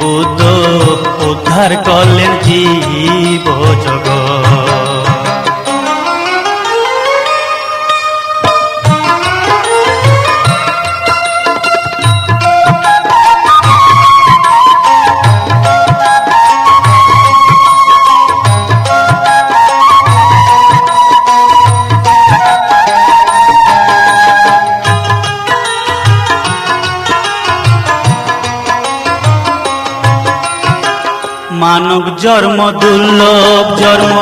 বুদ্ধ উদ্ধার করলেন জীব জগৎ। মানব জন্ম, দুর্লভ জন্ম,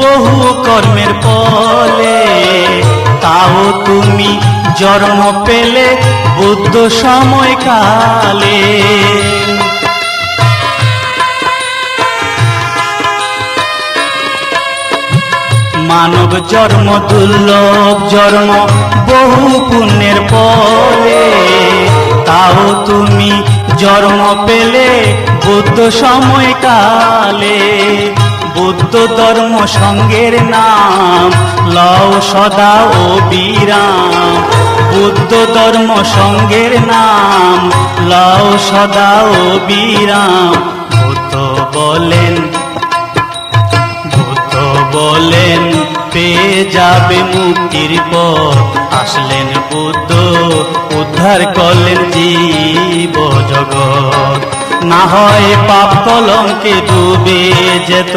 বহু কর্মের ফলে। তাও তুমি জন্ম পেলে বুদ্ধ সময় কালে মানব জন্ম, দুর্লভ জন্ম, বহু পুণ্যের পরে তাও তুমি জন্ম পেলে বুদ্ধ সময়কালে বুদ্ধ ধর্ম সঙ্গের নাম, লও সদা ও বিরাম। বুদ্ধ ধর্ম সঙ্গের নাম, লও সদা ও বিরাম। বুদ্ধ বলেন বুদ্ধ বলেন, পেয়ে যাবে মুক্তির পর আসলেন বুদ্ধ উদ্ধার করলেন জীব জগৎ। না হয় পাপ কলঙ্কে ডুবে যেত।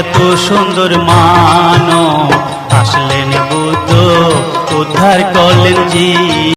এত সুন্দর মানব আসলেন বুদ্ধ উদ্ধার করলেন জীব।